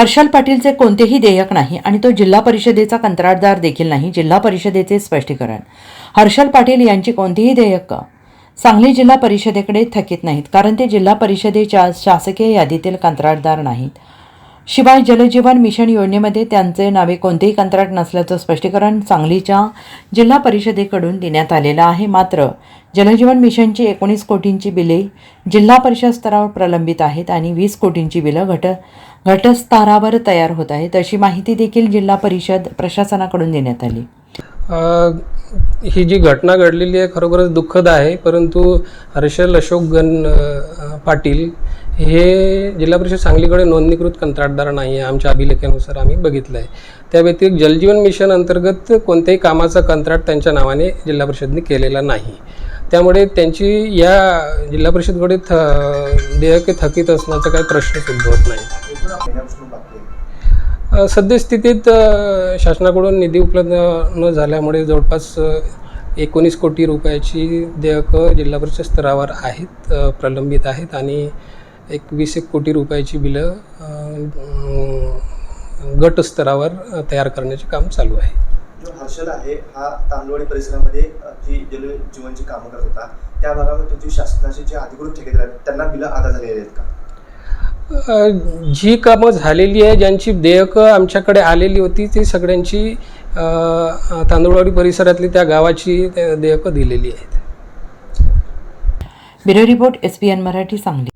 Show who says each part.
Speaker 1: हर्षल पाटीलचे कोणतेही देयक नाही आणि तो जिल्हा परिषदेचा कंत्राटदार देखील नाही जिल्हा परिषदेचे स्पष्टीकरण. हर्षल पाटील यांची कोणतीही देयक सांगली जिल्हा परिषदेकडे थकीत नाहीत कारण ते जिल्हा परिषदेच्या शासकीय यादीतील कंत्राटदार नाहीत. शिवाय जलजीवन मिशन योजनेमध्ये त्यांचे नावे कोणतेही कंत्राट नसल्याचं स्पष्टीकरण सांगलीच्या जिल्हा परिषदेकडून देण्यात आलेलं आहे. मात्र जलजीवन मिशनची एकोणीस कोटींची बिले जिल्हा परिषद स्तरावर प्रलंबित आहेत आणि वीस कोटींची बिलं घट घटस्तरावर तयार होत आहेत. अशी माहिती देखील जिल्हा परिषद प्रशासनाकडून देण्यात आली.
Speaker 2: ही जी घटना घडलेली आहे खरोखरच दुःखद आहे परंतु हर्षल अशोक गण पाटील हे जिल्हा परिषद सांगलीकडे नोंदणीकृत कंत्राटदार नाही आहे. आमच्या अभिलेखानुसार आम्ही बघितलं आहे त्या व्यतिरिक्त जलजीवन मिशन अंतर्गत कोणत्याही कामाचा कंत्राट त्यांच्या नावाने जिल्हा परिषदने केलेला नाही. त्यामुळे त्यांची या जिल्हा परिषदकडे थ देयके थकीत असण्याचा काही प्रश्नच उद्भवत नाही. सद्यस्थितीत शासनाकडून निधी उपलब्ध न झाल्यामुळे जवळपास एकोणीस कोटी रुपयाची देयकं जिल्हा परिषद स्तरावर आहेत प्रलंबित आहेत आणि एक वीस एक कोटी रुपयाची बिलं गट स्तरावर तयार करण्याचे काम चालू आहे.
Speaker 3: जो हर्षल आहे हा तांदूळवाडी परिसरामध्ये जी जल जीवनची कामं करत होता त्या भागामध्ये तुमची शासनाचे जे अधिकृत ठेकेदार आहेत त्यांना बिलं अदा झालेली आहेत
Speaker 2: जी कामं झालेली आहे ज्यांची देयकं आमच्याकडे आलेली होती ती सगळ्यांची तांदुळवाडी तांदूळवाडी परिसरातली त्या गावाची देयकं दिलेली आहेत.
Speaker 1: Bureau report S P N Marathi Sangli.